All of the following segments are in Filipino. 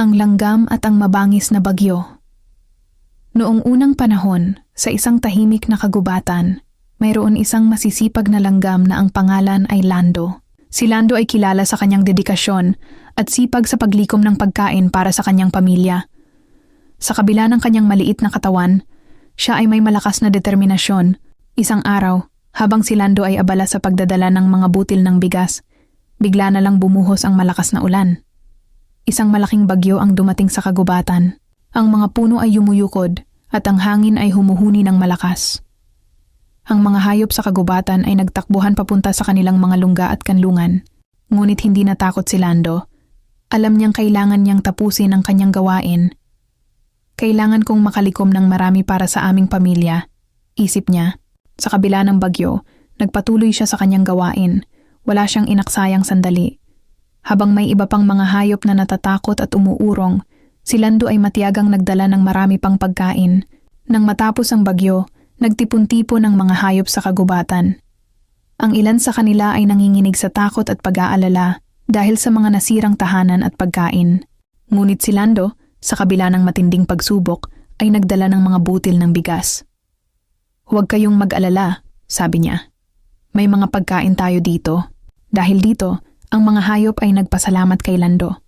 Ang langgam at ang mabangis na bagyo. Noong unang panahon, sa isang tahimik na kagubatan, mayroon isang masisipag na langgam na ang pangalan ay Lando. Si Lando ay kilala sa kanyang dedikasyon at sipag sa paglikom ng pagkain para sa kanyang pamilya. Sa kabila ng kanyang maliit na katawan, siya ay may malakas na determinasyon. Isang araw, habang si Lando ay abala sa pagdadala ng mga butil ng bigas, bigla na lang bumuhos ang malakas na ulan. Isang malaking bagyo ang dumating sa kagubatan. Ang mga puno ay yumuyukod at ang hangin ay humuhuni ng malakas. Ang mga hayop sa kagubatan ay nagtakbuhan papunta sa kanilang mga lungga at kanlungan. Ngunit hindi natakot si Lando. Alam niyang kailangan niyang tapusin ang kanyang gawain. Kailangan kong makalikom ng marami para sa aming pamilya. Isip niya. Sa kabila ng bagyo, nagpatuloy siya sa kanyang gawain. Wala siyang inaksayang sandali. Habang may iba pang mga hayop na natatakot at umuurong, si Lando ay matiyagang nagdala ng marami pang pagkain. Nang matapos ang bagyo, nagtipon-tipon ng mga hayop sa kagubatan. Ang ilan sa kanila ay nanginginig sa takot at pag-aalala dahil sa mga nasirang tahanan at pagkain. Ngunit si Lando, sa kabila ng matinding pagsubok, ay nagdala ng mga butil ng bigas. Huwag kayong mag-alala, sabi niya. May mga pagkain tayo dito. Dahil dito, ang mga hayop ay nagpasalamat kay Lando.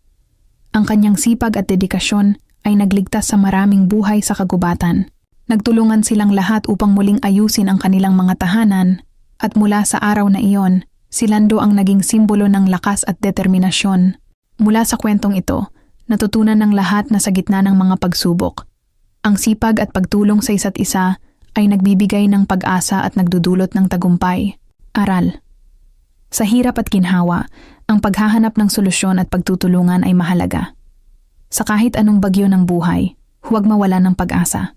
Ang kanyang sipag at dedikasyon ay nagligtas sa maraming buhay sa kagubatan. Nagtulungan silang lahat upang muling ayusin ang kanilang mga tahanan at mula sa araw na iyon, si Lando ang naging simbolo ng lakas at determinasyon. Mula sa kwentong ito, natutunan ng lahat na sa gitna ng mga pagsubok. Ang sipag at pagtulong sa isa't isa ay nagbibigay ng pag-asa at nagdudulot ng tagumpay. Aral Sa hirap at ginhawa, ang paghahanap ng solusyon at pagtutulungan ay mahalaga. Sa kahit anong bagyo ng buhay, huwag mawala ng pag-asa.